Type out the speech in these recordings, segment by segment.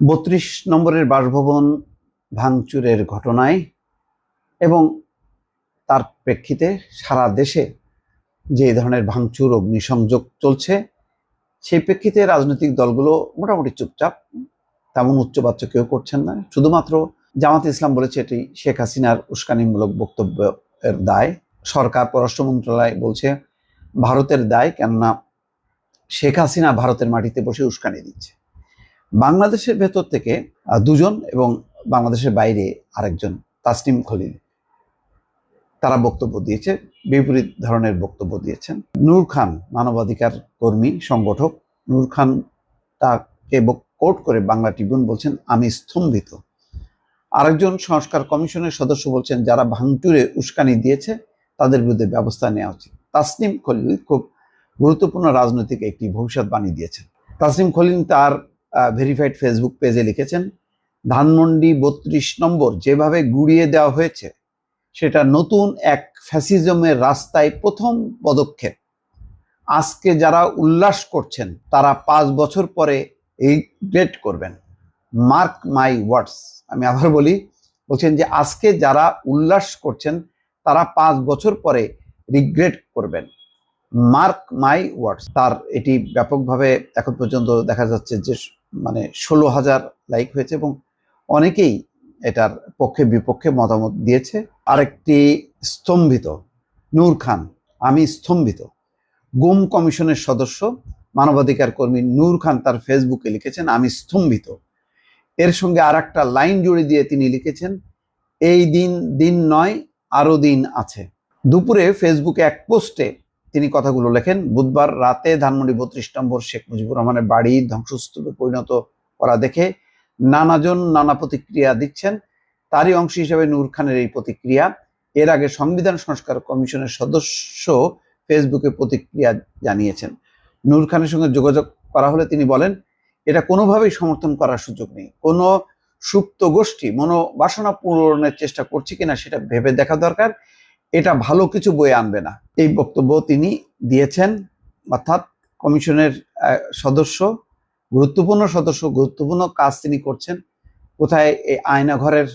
বত্রিশ নম্বরের বাসভবন ভাঙচুরের ঘটনায় এবং তার প্রেক্ষিতে সারা দেশে যে ধরনের ভাঙচুর, অগ্নিসংযোগ চলছে, সেই প্রেক্ষিতে রাজনৈতিক দলগুলো মোটামুটি চুপচাপ। তেমন উচ্চবাচ্য কেউ করছেন না। শুধুমাত্র জামাত ইসলাম বলেছে এটি শেখ হাসিনার উস্কানিমূলক বক্তব্যের দায়। সরকার, পররাষ্ট্র মন্ত্রণালয় বলছে, ভারতের দায়, কেননা শেখ হাসিনা ভারতের মাটিতে বসে উস্কানি দিচ্ছে। বাংলাদেশের ভেতর থেকে দুজন এবং বাংলাদেশের বাইরে আরেকজন তাসনিম খলিল। তারা বক্তব্য দিয়েছে, বিপরীত ধরনের বক্তব্য দিয়েছেন। নূর খান, মানবাধিকার কর্মী, সংগঠক। নূর খান তাকে কোট করে বাংলা ট্রিবিউন বলছেন, আমি স্তম্ভিত। আরেকজন সংস্কার কমিশনের সদস্য বলছেন, যারা ভাঙচুরে উস্কানি দিয়েছে, তাদের বিরুদ্ধে ব্যবস্থা নেওয়া উচিত। তাসনিম খলিল খুব গুরুত্বপূর্ণ রাজনৈতিক একটি ভবিষ্যৎবাণী দিয়েছেন। তাসনিম খলিল তার ভেরিফাইড ফেসবুক পেজে লিখেছেন, ধানমন্ডি বত্রিশ নম্বর যেভাবে গুড়িয়ে দেওয়া হয়েছে, সেটা নতুন এক ফ্যাসিজমের রাস্তায় প্রথম পদক্ষেপ। আজকে যারা উল্লাস করছেন, তারা পাঁচ বছর পরে এই গ্রেট করবেন। মার্ক মাই ওয়ার্ডস আমি আবার বলি, বলছেন যে আজকে যারা উল্লাস করছেন, তারা পাঁচ বছর পরে রিগ্রেট করবেন। মার্ক মাই ওয়ার্ডস তার এটি ব্যাপকভাবে এখন পর্যন্ত দেখা যাচ্ছে যে মানে ষোলো হাজার লাইক হয়েছে এবং অনেকেই এটার পক্ষে বিপক্ষে মতামত দিয়েছে। আরেকটি স্তম্ভিত, নূর খান, আমি স্তম্ভিত। গুম কমিশনের সদস্য, মানবাধিকার কর্মী নূর খান তার ফেসবুকে লিখেছেন, আমি স্তম্ভিত। এর সঙ্গে আর একটা লাইন জুড়ে দিয়ে তিনি লিখেছেন, এই দিন দিন নয়, আরও দিন আছে। দুপুরে ফেসবুকে এক পোস্টে তিনি কথাগুলো লেখেন, বুধবার রাতে ধানমন্ডি বত্রিশ নম্বর শেখ মুজিবুর রহমানের বাড়ি ধ্বংসস্তূপে পরিণত করা দেখে নানাজন নানা প্রতিক্রিয়া দিচ্ছেন। তারই অংশ হিসেবে নূর খানের এই প্রতিক্রিয়া। এর আগে সংবিধান সংস্কার কমিশনের সদস্য ফেসবুকে প্রতিক্রিয়া জানিয়েছেন। নূর খানের সঙ্গে যোগাযোগ করা হলে তিনি বলেন, এটা কোনোভাবেই সমর্থন করার সুযোগ নেই। কোনো সুপ্ত গোষ্ঠী মনোবাসনা পূরণের চেষ্টা করছে কিনা সেটা ভেবে দেখা দরকার। এটা ভালো কিছু বয়ে আনবে না। এই বক্তব্য তিনি দিয়েছেন, অর্থাৎ কমিশনের সদস্য, গুরুত্বপূর্ণ সদস্য, গুরুত্বপূর্ণ কাজ তিনি করছেন। কোথায় এই আয়নাঘরের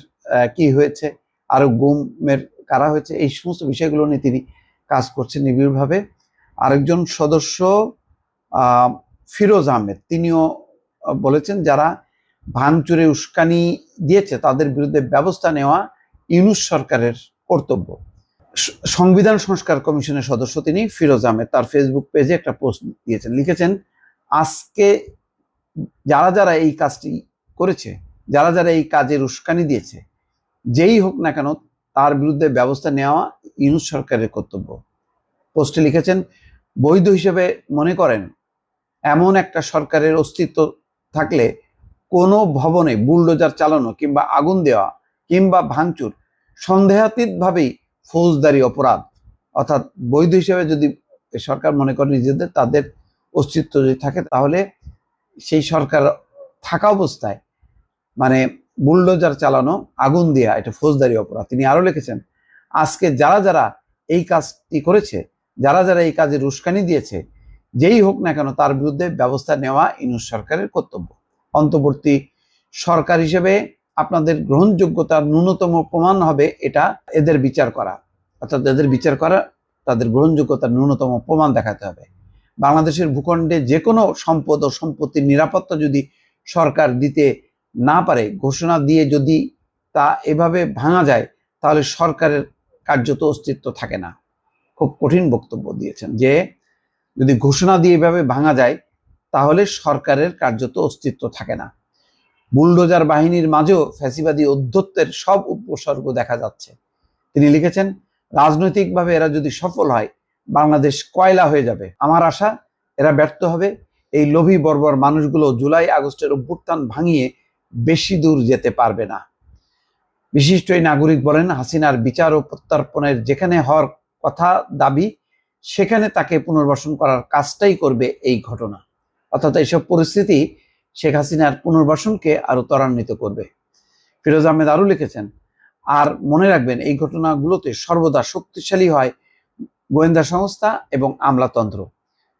কি হয়েছে, আরও গুমের কারা হয়েছে, এই সমস্ত বিষয়গুলো নিয়ে তিনি কাজ করছেন নিবিড়ভাবে। আরেকজন সদস্য ফিরোজ আহমেদ, তিনিও বলেছেন যারা ভাঙচুরে উস্কানি দিয়েছে তাদের বিরুদ্ধে ব্যবস্থা নেওয়া ইউনুস সরকারের কর্তব্য। সংবিধান সংস্কার কমিশনের সদস্য তিনি ফিরোজ আহমেদ। তার ফেসবুক পেজে একটা পোস্ট দিয়েছেন, লিখেছেন, আজকে যারা যারা এই কাজটি করেছে, যারা যারা এই কাজের উস্কানি দিয়েছে, যেই হোক না কেন, তার বিরুদ্ধে ব্যবস্থা নেওয়া ইউনুস সরকারের কর্তব্য। পোস্টে লিখেছেন, বৈধ হিসেবে মনে করেন, এমন একটা সরকারের অস্তিত্ব থাকলে কোনো ভবনে বুলডোজার চালানো কিংবা আগুন দেওয়া কিংবা ভাঙচুর সন্দেহাতীতভাবেই ফৌজদারি অপরাধ। অর্থাৎ বৈধ হিসেবে যদি সরকার মনে করে নিজেদের তাদের অস্তিত্ব যদি থাকে, তাহলে সেই সরকার থাকা অবস্থায় মানে বুলডোজার চালানো, আগুন দেওয়া এটা ফৌজদারি অপরাধ। তিনি আরও লিখেছেন, আজকে যারা যারা এই কাজটি করেছে, যারা যারা এই কাজে উস্কানি দিয়েছে, যেই হোক না কেন তার বিরুদ্ধে ব্যবস্থা নেওয়া ইনুস সরকারের কর্তব্য। অন্তর্বর্তী সরকার হিসেবে আপনাদের গ্রহণযোগ্যতার ন্যূনতম প্রমাণ হবে এটা এদের বিচার করা। অর্থাৎ এদের বিচার করা, তাদের গ্রহণযোগ্যতার ন্যূনতম প্রমাণ দেখাতে হবে। বাংলাদেশের ভূখণ্ডে যে কোনো সম্পদ ও সম্পত্তির নিরাপত্তা যদি সরকার দিতে না পারে, ঘোষণা দিয়ে যদি তা এভাবে ভাঙা যায়, তাহলে সরকারের কার্যত অস্তিত্ব থাকে না। খুব কঠিন বক্তব্য দিয়েছেন যে, যদি ঘোষণা দিয়ে এভাবে ভাঙা যায়, তাহলে সরকারের কার্যত অস্তিত্ব থাকে না। বুলডোজার বাহিনীর মাঝেও ফ্যাসিবাদী অধ্যত্বের সব উপসর্গ দেখা যাচ্ছে। তিনি লিখেছেন, রাজনৈতিকভাবে এরা যদি সফল হয়, বাংলাদেশ কয়লা হয়ে যাবে। আমার আশা, এরা ব্যর্থ হবে। এই লোভী বর্বর মানুষগুলো জুলাই আগস্টের অভ্যুত্থান ভাঙিয়ে বেশি দূর যেতে পারবে না। বিশিষ্ট এই নাগরিক বলেন, হাসিনার বিচার ও প্রত্যর্পণের যেখানে হওয়ার কথা দাবি, সেখানে তাকে পুনর্বাসন করার কাজটাই করবে এই ঘটনা। অর্থাৎ এইসব পরিস্থিতি শেখ হাসিনার পুনর্বাসনকে আরও ত্বরান্বিত করবে। ফিরোজ আহমেদ আরও লিখেছেন, আর মনে রাখবেন, এই ঘটনাগুলোতে সর্বদা শক্তিশালী হয় গোয়েন্দা সংস্থা এবং আমলাতন্ত্র।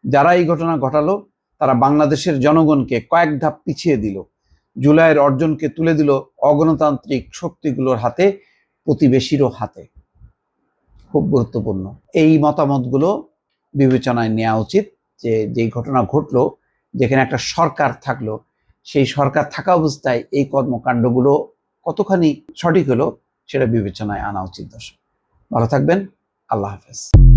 যারা এই ঘটনা ঘটালো, তারা বাংলাদেশের জনগণকে কয়েক ধাপ পিছিয়ে দিল। জুলাইয়ের অর্জনকে তুলে দিল অগণতান্ত্রিক শক্তিগুলোর হাতে, প্রতিবেশীরও হাতে। খুব গুরুত্বপূর্ণ। এই মতামতগুলো বিবেচনায় নেওয়া উচিত যে, যেই ঘটনা ঘটলো যেখানে একটা সরকার থাকল, সেই সরকার থাকা অবস্থায় এই কর্মকাণ্ডগুলো কতখানি সঠিক হলো, সেটা বিবেচনায় আনা উচিত দর্শক। ভালো থাকবেন, আল্লাহ হাফেজ।